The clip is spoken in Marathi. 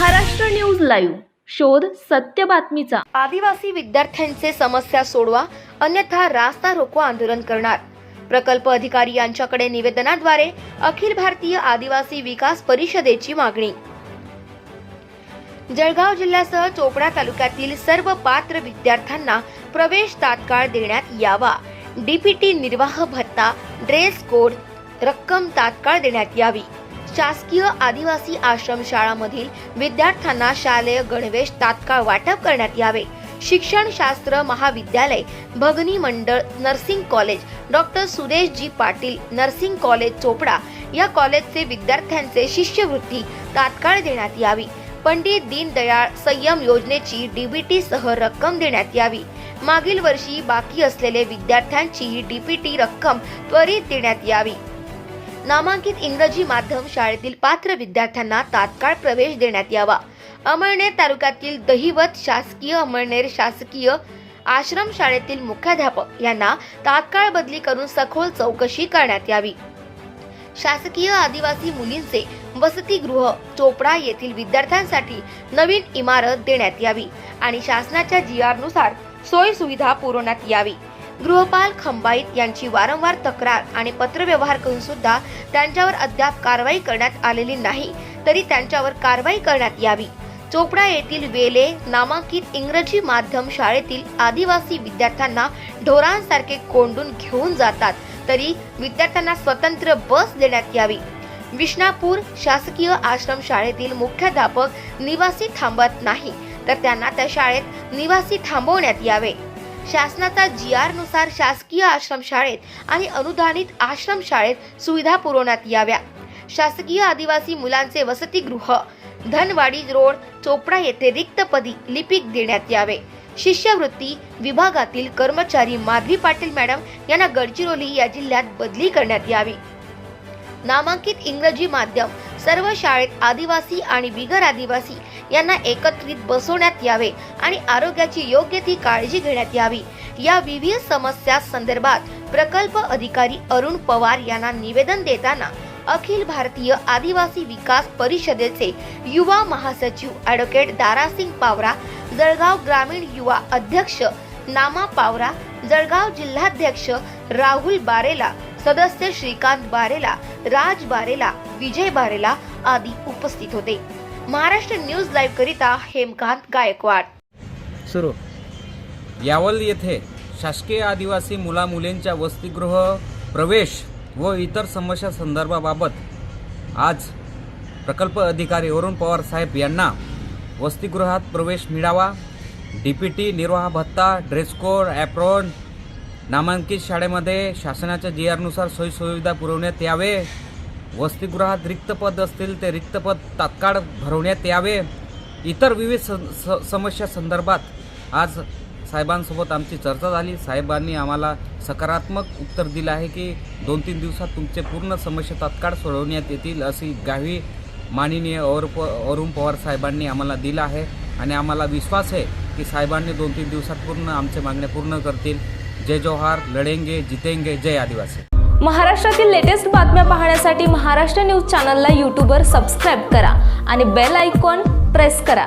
महाराष्ट्र लाईव्ह. शोध सत्य बातमीचा. आदिवासी विद्यार्थ्यांचे समस्या सोडवा अन्यथा रास्ता रोको आंदोलन करणार. प्रकल्प अधिकारी यांच्याकडे निवेदनाद्वारे अखिल भारतीय आदिवासी विकास परिषदेची मागणी. जळगाव जिल्ह्यासह चोपडा तालुक्यातील सर्व पात्र विद्यार्थ्यांना प्रवेश तात्काळ देण्यात यावा. डीपीटी निर्वाह भत्ता ड्रेस कोड रक्कम तात्काळ देण्यात यावी. शासकीय आदिवासी आश्रम शाळांमधील विद्यार्थ्यांना शालेय गणवेश तात्काळ वाटप करण्यात यावे. शिक्षणशास्त्र महाविद्यालय Bhagini Mandal nursing college doctor Sureshji Patil nursing college Chopda या कॉलेजचे विद्यार्थ्यांचे शिष्यवृत्ती तात्काळ देण्यात यावी. पंडित दीनदयाळ संयम योजनेची डीबीटी सह रक्कम देण्यात यावी. मागील वर्षी बाकी असलेले विद्यार्थ्यांची डीपीटी रक्कम त्वरित देण्यात यावी. नामांकित इंग्रजी माध्यम शाळेतील पात्र विद्यार्थ्यांना तात्काळ प्रवेश देण्यात यावा. अमळनेर तालुक्यातील दहिवत शासकीय अमळनेर शासकीय आश्रम शाळेतील मुख्याध्यापक यांना तात्काळ बदली करून सखोल चौकशी करण्यात यावी. शासकीय आदिवासी मुलींचे वसतिगृह चोपडा येथील विद्यार्थ्यांसाठी नवीन इमारत देण्यात यावी आणि शासनाच्या जी आरनुसार सोयी सुविधा पुरवण्यात यावी. गृहपाल खंबाईत यांची वारंवार तक्रार आणि पत्रव्यवहार करून सुद्धा त्यांच्यावर अद्याप कारवाई करण्यात आलेली नाही तरी त्यांच्यावर कारवाई करण्यात यावी. चोपडा येथील वेले नामांकित इंग्रजी माध्यम शाळेतील आदिवासी विद्यार्थ्यांना ढोरांसारखे कोंडून घेऊन जातात तरी विद्यार्थ्यांना स्वतंत्र बस देण्यात यावी. विष्णापूर शासकीय आश्रम शाळेतील मुख्याध्यापक निवासी थांबत नाही तर त्यांना त्या शाळेत निवासी थांबवण्यात यावे. शासनाचा जी आरनुसार शासकीय आश्रमशाळेत आणि अनुदानित आश्रमशाळेत सुविधा पुरवण्यात याव्या. शासकीय आदिवासी मुलांचे वसतिगृह धनवाडी रोड चोपडा येथे रिक्त पदी लिपिक देण्यात यावे. शिष्यवृत्ती विभागातील कर्मचारी माधवी पाटील मॅडम यांना गडचिरोली या जिल्ह्यात बदली करण्यात यावी. नामांकित इंग्रजी माध्यम सर्व शाळेत आदिवासी आणि बिगर आदिवासी यांना एकत्रित बसवण्यात यावे आणि आरोग्याची योग्य ती काळजी घेण्यात यावी. या विविध समस्या संदर्भात प्रकल्प अधिकारी अरुण पवार यांना निवेदन देताना अखिल भारतीय आदिवासी विकास परिषदेचे युवा महासचिव ॲडव्होकेट दारासिंग पावरा जळगाव ग्रामीण युवा अध्यक्ष नामा पावरा जळगाव जिल्हाध्यक्ष राहुल बारेला सदस्य श्रीकांत बारेला राज बारेला विजय बारेला आदी उपस्थित होते. महाराष्ट्र न्यूज लाईव्ह करिता हेमकांत गायकवाड. सुरू. यावल येथे शासकीय आदिवासी मुलामुलींच्या वसतिगृह प्रवेश व इतर समस्या संदर्भाबाबत आज प्रकल्प अधिकारी अरुण पवार साहेब यांना वसतिगृहात प्रवेश मिळावा डी पी टी निर्वाह भत्ता ड्रेस कोड ॲप्रॉन नामांकित शाळेमध्ये शासनाच्या जी आरनुसार सोयीसुविधा पुरवण्यात यावे. वसतिगृहात रिक्त पद असतील ते रिक्त पद तात्काळ भरवण्यात यावे. इतर विविध स स समस्या संदर्भात आज साहेबांसोबत आमची चर्चा झाली. साहेबांनी आम्हाला सकारात्मक उत्तर दिलं आहे की दोन तीन दिवसात तुमचे पूर्ण समस्या तात्काळ सोडवण्यात येतील अशी गावी माननीय और प अरुण पवार साहेबांनी आम्हाला दिला आहे. आणि आम्हाला विश्वास आहे की साहेबांनी दोन तीन दिवसात पूर्ण आमच्या मागण्या पूर्ण करतील. जय जोहार लढेंगे जितेंगे जय आदिवासी। महाराष्ट्रातील लेटेस्ट बातम्या पाहण्यासाठी महाराष्ट्र न्यूज चॅनलला यूट्यूबवर सबस्क्राईब करा आणि बेल आयकॉन प्रेस करा.